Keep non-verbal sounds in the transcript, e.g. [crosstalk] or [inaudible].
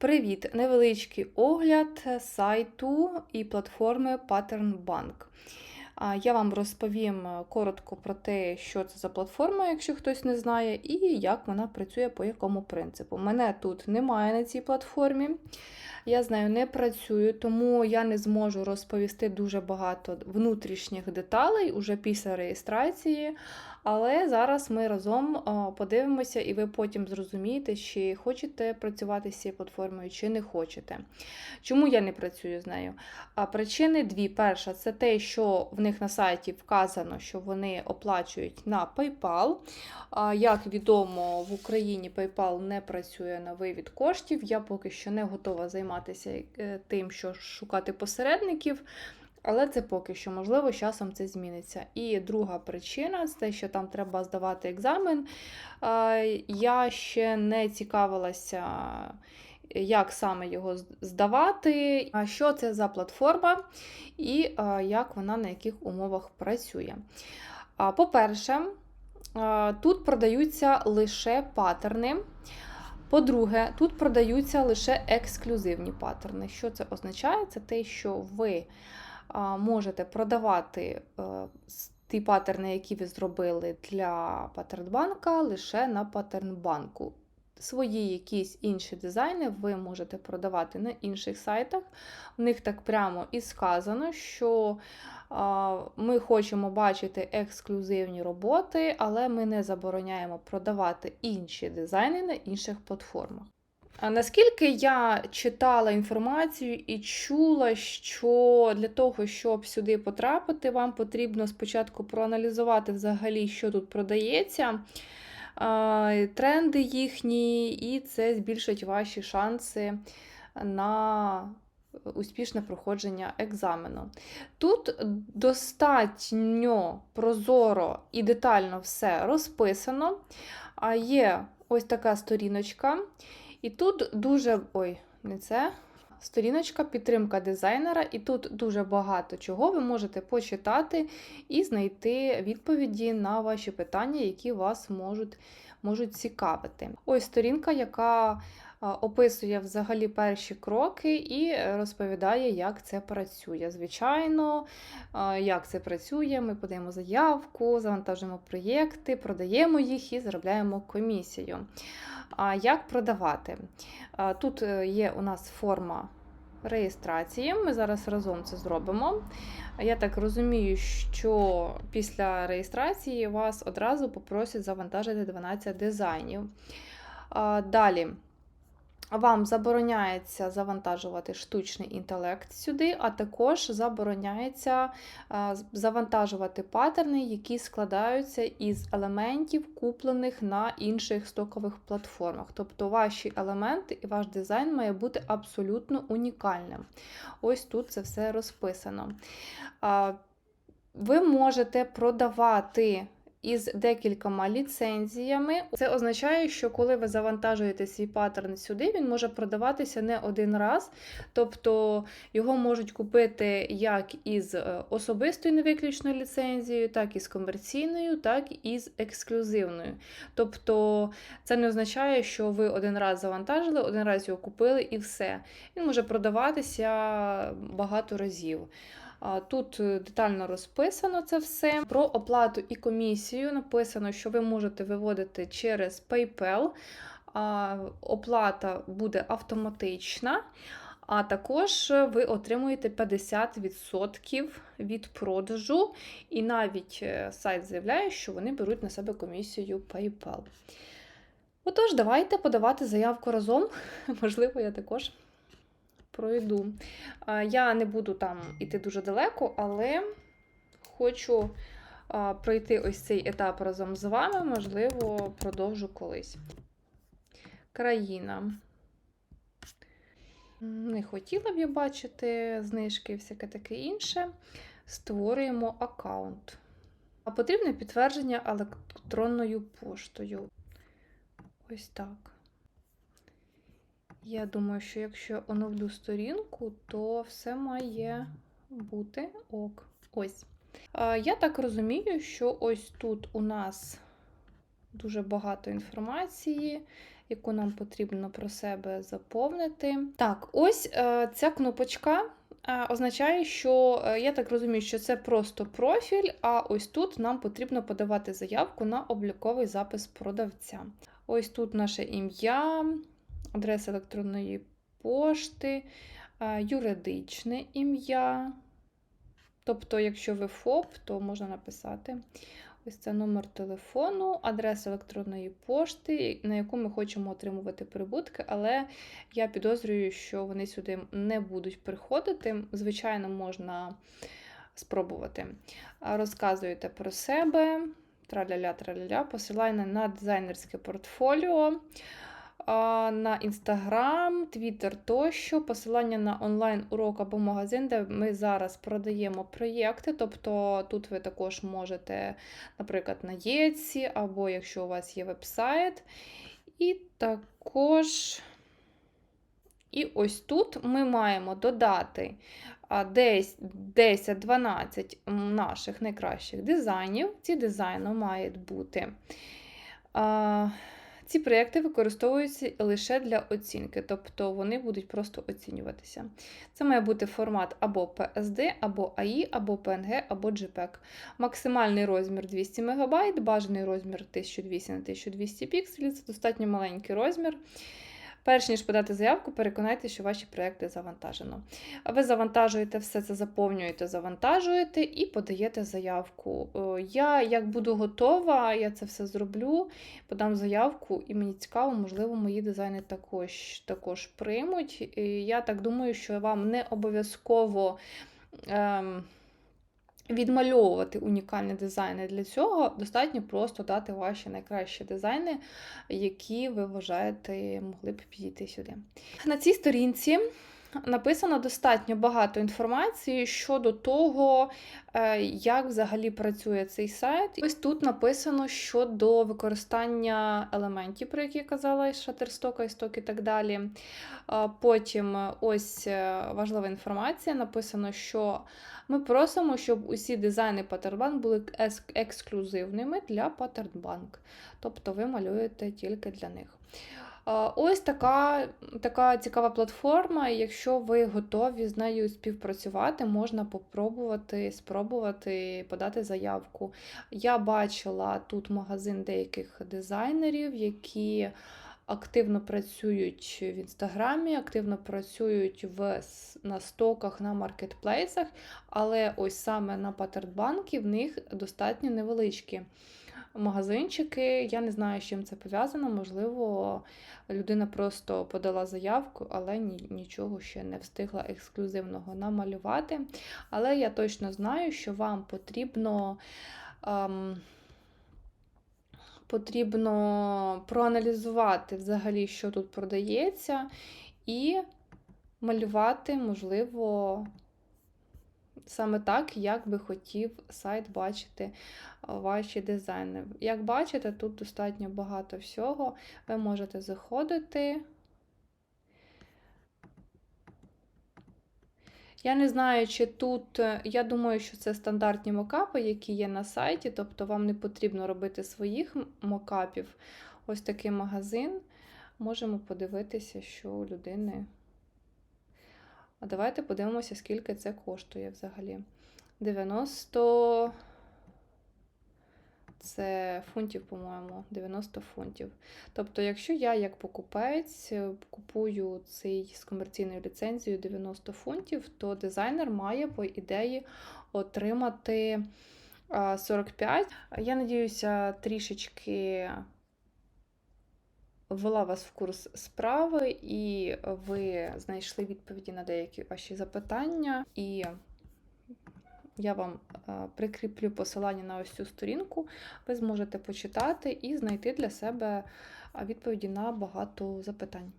Привіт! Невеличкий огляд сайту і платформи Pattern Bank. Я вам розповім е, коротко про те, що це за платформа, якщо хтось не знає, і як вона працює по якому принципу. Мене тут немає на цій платформі. Я з нею не працюю, тому я не зможу розповісти дуже багато внутрішніх деталей уже після реєстрації. Але зараз ми разом подивимося, і ви потім зрозумієте, чи хочете працювати з цією платформою, чи не хочете. Чому я не працюю з нею? А причини дві. Перша, це те, що в них на сайті вказано, що вони оплачують на PayPal. Як відомо, в Україні PayPal не працює на вивід коштів. Я поки що не готова займатися е, тим, що шукати посередників. Але це поки що, можливо, з часом це зміниться. І друга причина це те, що там треба здавати екзамен. Я ще не цікавилася, як саме його здавати, що це за платформа і як вона на яких умовах працює. По-перше, тут продаються лише паттерни. По-друге, тут продаються лише ексклюзивні паттерни. Що це означає? Це те, що ви можете продавати е, ті паттерни, які ви зробили для паттернбанка, лише на паттернбанку. Свої якісь інші дизайни ви можете продавати на інших сайтах. В них так прямо і сказано, що ми хочемо бачити ексклюзивні роботи, але ми не забороняємо продавати інші дизайни на інших платформах. Наскільки я читала інформацію і чула, що для того, щоб сюди потрапити, вам потрібно спочатку проаналізувати взагалі, що тут продається, тренди їхні, і це збільшить ваші шанси на успішне проходження екзамену. Тут достатньо прозоро і детально все розписано. А є ось така сторіночка. І тут дуже. Ой, не це. Сторіночка підтримка дизайнера, і тут дуже багато чого ви можете почитати і знайти відповіді на ваші питання, які вас можуть, можуть цікавити. Ось сторінка, яка описує взагалі перші кроки і розповідає, як це працює. Звичайно, як це працює, ми подаємо заявку, завантажуємо проєкти, продаємо їх і заробляємо комісію. А як продавати? Тут е, є у нас форма реєстрації. Ми зараз разом це зробимо. Я так розумію, що після реєстрації вас одразу попросять завантажити 12 дизайнів. Далі. Вам забороняється завантажувати штучний інтелект сюди, а також забороняється завантажувати паттерни, які складаються із елементів, куплених на інших стокових платформах. Тобто ваші елементи і ваш дизайн має бути абсолютно унікальним. Ось тут це все розписано. Ви можете продавати із декількома ліцензіями. Це означає, що коли ви завантажуєте свій паттерн сюди, він може продаватися не один раз. Тобто його можуть купити як із е, особистою невиключною ліцензією, так і з комерційною, так і з ексклюзивною. Тобто це не означає, що ви один раз завантажили, один раз його купили і все. Він може продаватися багато разів. Тут е, детально розписано це все. Про оплату і комісію написано, що ви можете виводити через PayPal. Оплата буде автоматична. А також ви отримуєте 50% від продажу, і навіть е, сайт заявляє, що вони беруть на себе комісію PayPal. Отож, давайте подавати заявку разом. [laughs] Можливо, я також пройду. Я не буду там іти дуже далеко, але хочу пройти ось цей етап разом з вами, можливо, продовжу колись. Країна. Не хотіла б я бачити знижки і всяке таке інше. Створюємо аккаунт. А потрібне підтвердження електронною поштою. Ось так. Я думаю, що якщо оновлю сторінку, то все має бути ок. Ось. Я так розумію, що ось тут у нас дуже багато інформації, яку нам потрібно про себе заповнити. Так, ось е, ця кнопочка. е, Означає, що е, я так розумію, що це просто профіль, а ось тут нам потрібно подавати заявку на обліковий запис продавця. Ось тут наше ім'я, адреса електронної пошти, юридичне ім'я. Тобто, якщо ви ФОП, то можна написати ось це номер телефону, адреса електронної пошти, на яку ми хочемо отримувати прибутки, але я підозрюю, що вони сюди не будуть приходити. Звичайно, можна спробувати. Розказуєте про себе, траля-ля, траля-ля, посилання на дизайнерське портфоліо на інстаграм, твіттер тощо, посилання на онлайн-урок або магазин, де ми зараз продаємо проєкти. Тобто тут ви також можете, наприклад, на Єці, або якщо у вас є веб-сайт. І також. І ось тут ми маємо додати десь 10-12 наших найкращих дизайнів. Ці дизайни мають бути. Ці проєкти використовуються лише для оцінки, тобто вони будуть просто оцінюватися. Це має бути формат або PSD, або AI, або PNG, або JPEG. Максимальний розмір 200 МБ, бажаний розмір 1200 на 1200 пікселів, це достатньо маленький розмір. Перш ніж подати заявку, переконайтеся, що ваші проекти завантажено. Ви завантажуєте все це, заповнюєте, завантажуєте і подаєте заявку. Е, Я, як буду готова, я це все зроблю, подам заявку, і мені цікаво, можливо, мої дизайни також, також приймуть. І я так думаю, що вам не обов'язково. Ем, Відмальовувати унікальні дизайни для цього достатньо просто дати ваші найкращі дизайни, які ви вважаєте могли б підійти сюди. На цій сторінці написано достатньо багато інформації щодо того, е, як взагалі працює цей сайт. Ось тут написано щодо використання елементів, про які я казала, Shutterstock, iStock і так далі. Потім е, ось е, важлива інформація: написано, що ми просимо, щоб усі дизайни Patternbank були ексклюзивними для Patternbank. Тобто ви малюєте тільки для них. Ось така, така цікава платформа. Якщо ви готові з нею співпрацювати, можна попробувати спробувати подати заявку. Я бачила тут магазин деяких дизайнерів, які активно працюють в інстаграмі, активно працюють в, на стоках, на маркетплейсах, але ось саме на Паттернбанкі в них достатньо невеличкі магазинчики. Я не знаю, з чим це пов'язано. Можливо, людина просто подала заявку, але нічого ще не встигла ексклюзивного намалювати. Але я точно знаю, що вам потрібно. ем, Потрібно проаналізувати взагалі, що тут продається, і малювати, можливо, саме так, як би хотів сайт бачити ваші дизайни. Як бачите, тут достатньо багато всього. Ви можете заходити. Я не знаю, чи тут, е, я думаю, що це стандартні мокапи, які є на сайті, тобто вам не потрібно робити своїх мокапів. Ось такий магазин. Можемо подивитися, що у людини. А давайте подивимося, скільки це коштує взагалі. 90. Це фунтів, по-моєму, 90 фунтів. Тобто, якщо я як покупець е, купую цей з комерційною ліцензією 90 фунтів, то дизайнер має, по ідеї, отримати 45. Я надіюся, трішечки ввела вас в курс справи, і ви знайшли відповіді на деякі ваші запитання. І я вам е, прикріплю посилання на ось цю сторінку. Ви зможете почитати і знайти для себе відповіді на багато запитань.